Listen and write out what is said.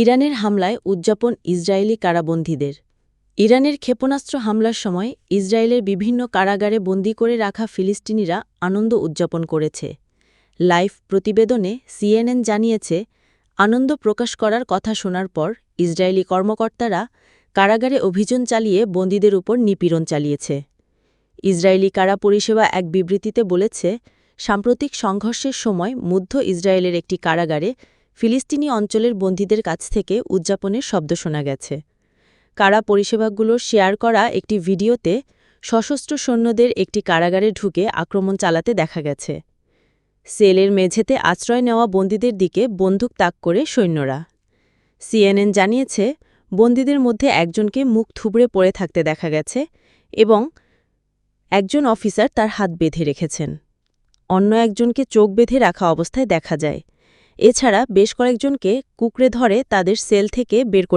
ইরানের হামলায় উদযাপন ইসরায়েলি কারাবন্দীদের। ইরানের ক্ষেপণাস্ত্র হামলার সময় ইসরায়েলের বিভিন্ন কারাগারে বন্দী করে রাখা ফিলিস্তিনিরা আনন্দ উদযাপন করেছে। লাইভ প্রতিবেদনে সিএনএন জানিয়েছে, আনন্দ প্রকাশ করার কথা শোনার পর ইসরায়েলি কর্মকর্তারা কারাগারে অভিযান চালিয়ে বন্দীদের উপর নিপীড়ন চালিয়েছে। ইসরায়েলি কারা পরিষেবা এক বিবৃতিতে বলেছে, সাম্প্রতিক সংঘর্ষের সময় মধ্য ইসরায়েলের একটি কারাগারে ফিলিস্তিনি অঞ্চলের বন্দীদের কাছ থেকে উদযাপনের শব্দ শোনা গেছে। কারা পরিষেবাগুলোর শেয়ার করা একটি ভিডিওতে সশস্ত্র সৈন্যদের একটি কারাগারে ঢুকে আক্রমণ চালাতে দেখা গেছে। সেলের মেঝেতে আশ্রয় নেওয়া বন্দীদের দিকে বন্দুক তাক করে সৈন্যরা। সিএনএন জানিয়েছে, বন্দীদের মধ্যে একজনকে মুখ থুবড়ে পড়ে থাকতে দেখা গেছে এবং একজন অফিসার তার হাত বেঁধে রেখেছেন। অন্য একজনকে চোখ বেঁধে রাখা অবস্থায় দেখা যায়। এছাড়া বেশ কয়েকজনকে কুকড়ে ধরে তাদের সেল থেকে বের করে